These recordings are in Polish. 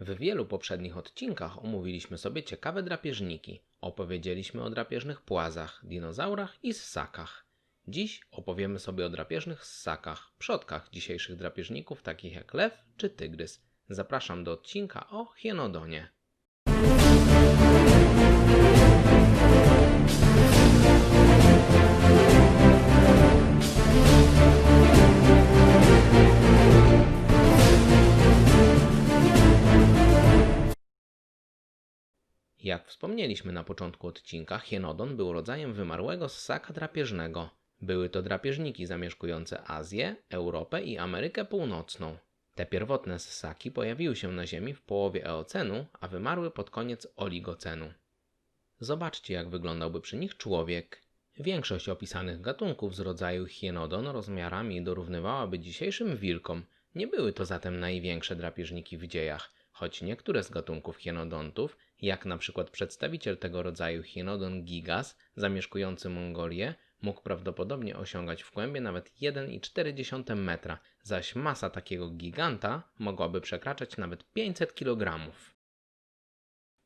W wielu poprzednich odcinkach omówiliśmy sobie ciekawe drapieżniki. Opowiedzieliśmy o drapieżnych płazach, dinozaurach i ssakach. Dziś opowiemy sobie o drapieżnych ssakach, przodkach dzisiejszych drapieżników takich jak lew czy tygrys. Zapraszam do odcinka o hienodonie. Jak wspomnieliśmy na początku odcinka, hienodon był rodzajem wymarłego ssaka drapieżnego. Były to drapieżniki zamieszkujące Azję, Europę i Amerykę Północną. Te pierwotne ssaki pojawiły się na Ziemi w połowie Eocenu, a wymarły pod koniec Oligocenu. Zobaczcie, jak wyglądałby przy nich człowiek. Większość opisanych gatunków z rodzaju hienodon rozmiarami dorównywałaby dzisiejszym wilkom. Nie były to zatem największe drapieżniki w dziejach, choć niektóre z gatunków hienodontów, jak na przykład przedstawiciel tego rodzaju hienodon gigas zamieszkujący Mongolię, mógł prawdopodobnie osiągać w głębie nawet 1,4 metra, zaś masa takiego giganta mogłaby przekraczać nawet 500 kg.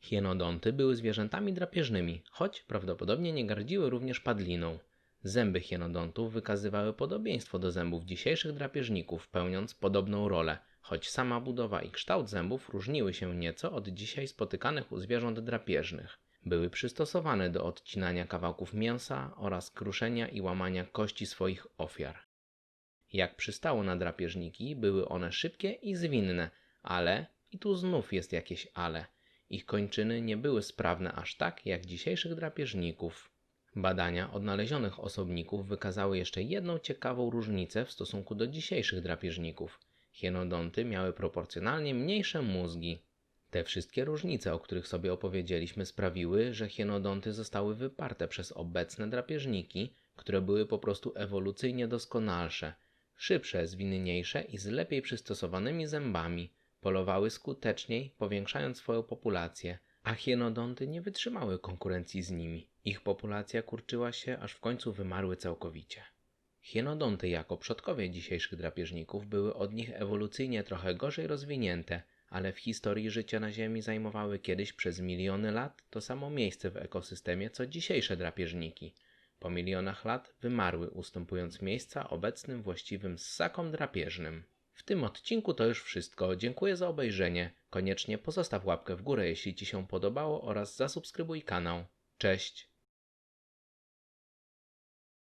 Hienodonty były zwierzętami drapieżnymi, choć prawdopodobnie nie gardziły również padliną. Zęby hienodontów wykazywały podobieństwo do zębów dzisiejszych drapieżników, pełniąc podobną rolę, choć sama budowa i kształt zębów różniły się nieco od dzisiaj spotykanych u zwierząt drapieżnych. Były przystosowane do odcinania kawałków mięsa oraz kruszenia i łamania kości swoich ofiar. Jak przystało na drapieżniki, były one szybkie i zwinne, ale, i tu znów jest jakieś ale, ich kończyny nie były sprawne aż tak jak dzisiejszych drapieżników. Badania odnalezionych osobników wykazały jeszcze jedną ciekawą różnicę w stosunku do dzisiejszych drapieżników. Hienodonty miały proporcjonalnie mniejsze mózgi. Te wszystkie różnice, o których sobie opowiedzieliśmy, sprawiły, że hienodonty zostały wyparte przez obecne drapieżniki, które były po prostu ewolucyjnie doskonalsze, szybsze, zwinniejsze i z lepiej przystosowanymi zębami. Polowały skuteczniej, powiększając swoją populację, a hienodonty nie wytrzymały konkurencji z nimi. Ich populacja kurczyła się, aż w końcu wymarły całkowicie. Hienodonty jako przodkowie dzisiejszych drapieżników były od nich ewolucyjnie trochę gorzej rozwinięte, ale w historii życia na Ziemi zajmowały kiedyś przez miliony lat to samo miejsce w ekosystemie co dzisiejsze drapieżniki. Po milionach lat wymarły, ustępując miejsca obecnym właściwym ssakom drapieżnym. W tym odcinku to już wszystko. Dziękuję za obejrzenie. Koniecznie pozostaw łapkę w górę, jeśli Ci się podobało oraz zasubskrybuj kanał. Cześć!